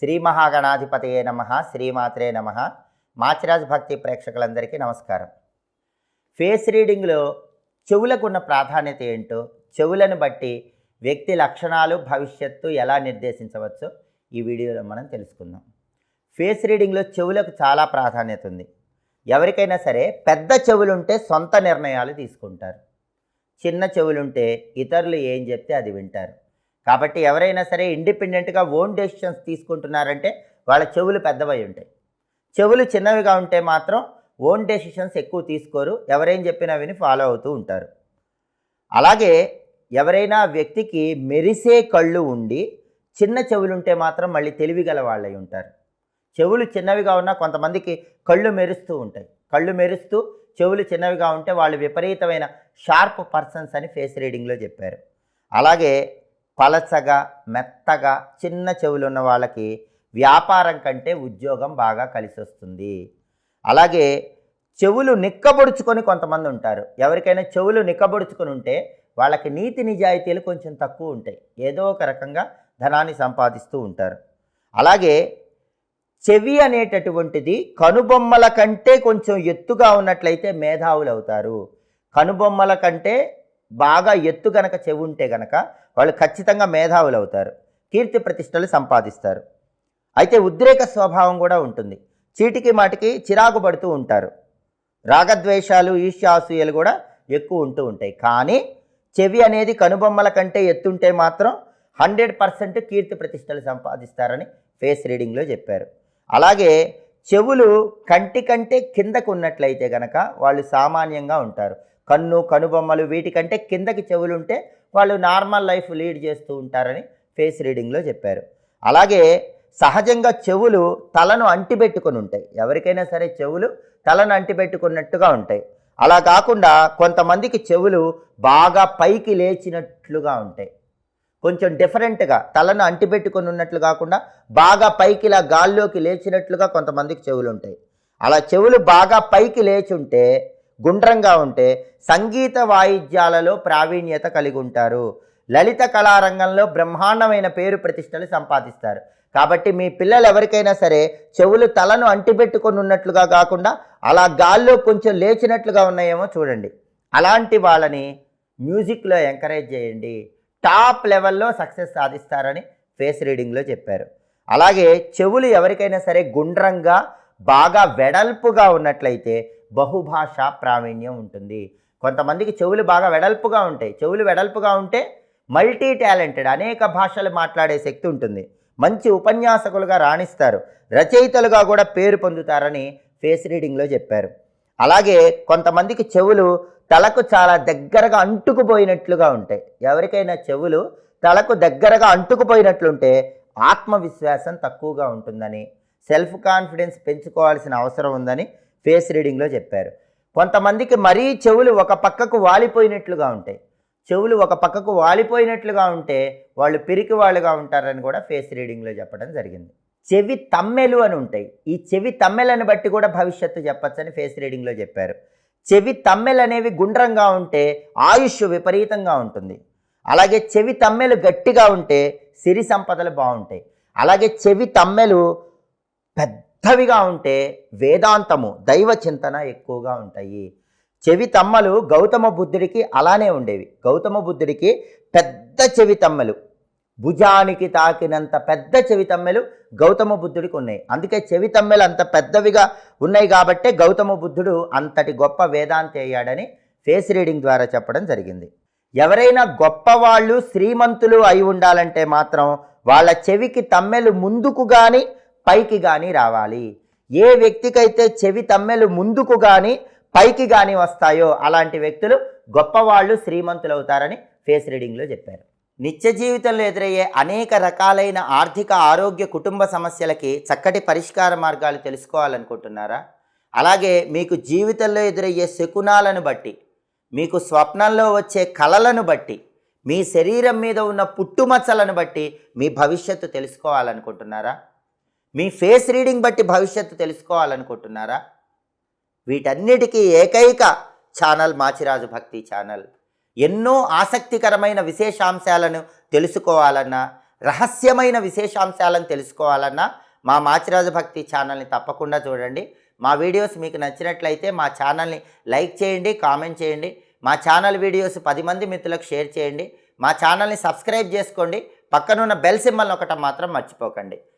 శ్రీ మహాగణాధిపతయే నమ శ్రీమాత్రే నమ. మాచిరాజ్ భక్తి ప్రేక్షకులందరికీ నమస్కారం. ఫేస్ రీడింగ్లో చెవులకు ఉన్న ప్రాధాన్యత ఏంటో చెవులను బట్టి వ్యక్తి లక్షణాలు భవిష్యత్తు ఎలా నిర్దేశించవచ్చో ఈ వీడియోలో మనం తెలుసుకుందాం. ఫేస్ రీడింగ్లో చెవులకు చాలా ప్రాధాన్యత ఉంది. ఎవరికైనా సరే పెద్ద చెవులుంటే సొంత నిర్ణయాలు తీసుకుంటారు. చిన్న చెవులుంటే ఇతరులు ఏం చెప్తే అది వింటారు. కాబట్టి ఎవరైనా సరే ఇండిపెండెంట్గా ఓన్ డెసిషన్స్ తీసుకుంటున్నారంటే వాళ్ళ చెవులు పెద్దవై ఉంటాయి. చెవులు చిన్నవిగా ఉంటే మాత్రం ఓన్ డెసిషన్స్ ఎక్కువ తీసుకోరు. ఎవరేం చెప్పినా విని ఫాలో అవుతూ ఉంటారు. అలాగే ఎవరైనా వ్యక్తికి మెరిసే కళ్ళు ఉండి చిన్న చెవులుంటే మాత్రం మళ్ళీ తెలివిగల వాళ్ళై ఉంటారు. చెవులు చిన్నవిగా ఉన్నా కొంతమందికి కళ్ళు మెరుస్తూ ఉంటాయి. కళ్ళు మెరుస్తూ చెవులు చిన్నవిగా ఉంటే వాళ్ళు విపరీతమైన షార్ప్ పర్సన్స్ అని ఫేస్ రీడింగ్లో చెప్పారు. అలాగే పలచగా మెత్తగా చిన్న చెవులు ఉన్న వాళ్ళకి వ్యాపారం కంటే ఉద్యోగం బాగా కలిసి వస్తుంది అలాగే చెవులు నిక్కబొడుచుకొని కొంతమంది ఉంటారు. ఎవరికైనా చెవులు నిక్కబొడుచుకొని ఉంటే వాళ్ళకి నీతి నిజాయితీలు కొంచెం తక్కువ ఉంటాయి. ఏదో ఒక రకంగా ధనాన్ని సంపాదిస్తూ ఉంటారు. అలాగే చెవి అనేటటువంటిది కనుబొమ్మల కంటే కొంచెం ఎత్తుగా ఉన్నట్లయితే మేధావులు అవుతారు కనుబొమ్మల కంటే బాగా ఎత్తు గనక చెవి ఉంటే గనక వాళ్ళు ఖచ్చితంగా మేధావులు అవుతారు. కీర్తి ప్రతిష్టలు సంపాదిస్తారు. అయితే ఉద్రేక స్వభావం కూడా ఉంటుంది. చీటికి మాటికి చిరాకు పడుతూ ఉంటారు. రాగద్వేషాలు ఈర్ష్యాసూయలు కూడా ఎక్కువ ఉంటూ ఉంటాయి. కానీ చెవి అనేది కనుబొమ్మల కంటే ఎత్తుంటే మాత్రం హండ్రెడ్ పర్సెంట్ కీర్తి ప్రతిష్టలు సంపాదిస్తారని ఫేస్ రీడింగ్లో చెప్పారు. అలాగే చెవులు కంటి కంటే కిందకు ఉన్నట్లయితే గనక వాళ్ళు సామాన్యంగా ఉంటారు. కన్ను కనుబొమ్మలు వీటికంటే కిందకి చెవులు ఉంటే వాళ్ళు నార్మల్ లైఫ్ లీడ్ చేస్తూ ఉంటారని ఫేస్ రీడింగ్లో చెప్పారు. అలాగే సహజంగా చెవులు తలను అంటిపెట్టుకొని ఉంటాయి. ఎవరికైనా సరే చెవులు తలను అంటిపెట్టుకున్నట్టుగా ఉంటాయి. అలా కాకుండా కొంతమందికి చెవులు బాగా పైకి లేచినట్లుగా ఉంటాయి. కొంచెం డిఫరెంట్గా తలను అంటిపెట్టుకుని ఉన్నట్లు కాకుండా బాగా పైకి ఇలా గాల్లోకి లేచినట్లుగా కొంతమందికి చెవులు ఉంటాయి అలా చెవులు బాగా పైకి లేచి ఉంటే గుండ్రంగా ఉంటే సంగీత వాయిద్యాలలో ప్రావీణ్యత కలిగి ఉంటారు. లలిత కళారంగంలో బ్రహ్మాండమైన పేరు ప్రతిష్టలు సంపాదిస్తారు. కాబట్టి మీ పిల్లలు ఎవరికైనా సరే చెవులు తలను అంటిపెట్టుకొని ఉన్నట్లుగా కాకుండా అలా గాల్లో కొంచెం లేచినట్లుగా ఉన్నాయేమో చూడండి. అలాంటి వాళ్ళని మ్యూజిక్లో ఎంకరేజ్ చేయండి. టాప్ లెవెల్లో సక్సెస్ సాధిస్తారని ఫేస్ రీడింగ్లో చెప్పారు. అలాగే చెవులు ఎవరికైనా సరే గుండ్రంగా బాగా వెడల్పుగా ఉన్నట్లయితే బహుభాష ప్రావీణ్యం ఉంటుంది. కొంతమందికి చెవులు బాగా వెడల్పుగా ఉంటాయి. చెవులు వెడల్పుగా ఉంటే మల్టీ టాలెంటెడ్ అనేక భాషలు మాట్లాడే శక్తి ఉంటుంది. మంచి ఉపన్యాసకులుగా రాణిస్తారు. రచయితలుగా కూడా పేరు పొందుతారని ఫేస్ రీడింగ్లో చెప్పారు. అలాగే కొంతమందికి చెవులు తలకు చాలా దగ్గరగా అంటుకుపోయినట్లుగా ఉంటాయి. ఎవరికైనా చెవులు తలకు దగ్గరగా అంటుకుపోయినట్లుంటే ఆత్మవిశ్వాసం తక్కువగా ఉంటుందని సెల్ఫ్ కాన్ఫిడెన్స్ పెంచుకోవాల్సిన అవసరం ఉందని ఫేస్ రీడింగ్లో చెప్పారు. కొంతమందికి మరీ చెవులు ఒక పక్కకు వాలిపోయినట్లుగా ఉంటాయి చెవులు ఒక పక్కకు వాలిపోయినట్లుగా ఉంటే వాళ్ళు పిరికి వాళ్ళుగా ఉంటారని కూడా ఫేస్ రీడింగ్లో చెప్పడం జరిగింది. చెవి తమ్మెలు అని ఉంటాయి. ఈ చెవి తమ్మెలను బట్టి కూడా భవిష్యత్తు చెప్పచ్చని ఫేస్ రీడింగ్లో చెప్పారు. చెవి తమ్మెలు అనేవి గుండ్రంగా ఉంటే ఆయుష్ విపరీతంగా ఉంటుంది. అలాగే చెవి తమ్మెలు గట్టిగా ఉంటే సిరి సంపదలు బాగుంటాయి. అలాగే చెవి తమ్మెలు పెద్ద పెద్దవిగా ఉంటే వేదాంతము దైవ చింతన ఎక్కువగా ఉంటాయి. చెవి తమ్మలు గౌతమ బుద్ధుడికి అలానే ఉండేవి. గౌతమ బుద్ధుడికి పెద్ద చెవి తమ్మలు భుజానికి తాకినంత పెద్ద చెవితమ్మెలు గౌతమ బుద్ధుడికి ఉన్నాయి. అందుకే చెవితమ్మెలు అంత పెద్దవిగా ఉన్నాయి కాబట్టే గౌతమ బుద్ధుడు అంతటి గొప్ప వేదాంతి అయ్యాడని ఫేస్ రీడింగ్ ద్వారా చెప్పడం జరిగింది. ఎవరైనా గొప్పవాళ్ళు శ్రీమంతులు అయి ఉండాలంటే మాత్రం వాళ్ళ చెవికి తమ్మెలు ముందుకు కానీ పైకి కానీ రావాలి. ఏ వ్యక్తికైతే చెవి తమ్మెలు ముందుకు కానీ పైకి కానీ వస్తాయో అలాంటి వ్యక్తులు గొప్పవాళ్ళు శ్రీమంతులు అవుతారని ఫేస్ రీడింగ్లో చెప్పారు. నిత్య జీవితంలో ఎదురయ్యే అనేక రకాలైన ఆర్థిక ఆరోగ్య కుటుంబ సమస్యలకి చక్కటి పరిష్కార మార్గాలు తెలుసుకోవాలనుకుంటున్నారా? అలాగే మీకు జీవితంలో ఎదురయ్యే శకునాలను బట్టి మీకు స్వప్నంలో వచ్చే కళలను బట్టి మీ శరీరం మీద ఉన్న పుట్టుమచ్చలను బట్టి మీ భవిష్యత్తు తెలుసుకోవాలనుకుంటున్నారా? మీ ఫేస్ రీడింగ్ బట్టి భవిష్యత్తు తెలుసుకోవాలనుకుంటున్నారా? వీటన్నిటికీ ఏకైక ఛానల్ మాచిరాజు భక్తి ఛానల్. ఎన్నో ఆసక్తికరమైన విశేషాంశాలను తెలుసుకోవాలన్నా రహస్యమైన విశేషాంశాలను తెలుసుకోవాలన్నా మా మాచిరాజు భక్తి ఛానల్ని తప్పకుండా చూడండి. మా వీడియోస్ మీకు నచ్చినట్లయితే మా ఛానల్ని లైక్ చేయండి కామెంట్ చేయండి. మా ఛానల్ వీడియోస్ పది మంది మిత్రులకు షేర్ చేయండి. మా ఛానల్ని సబ్స్క్రైబ్ చేసుకోండి. పక్కనున్న బెల్ సింబల్ ఒకటం మాత్రం మర్చిపోకండి.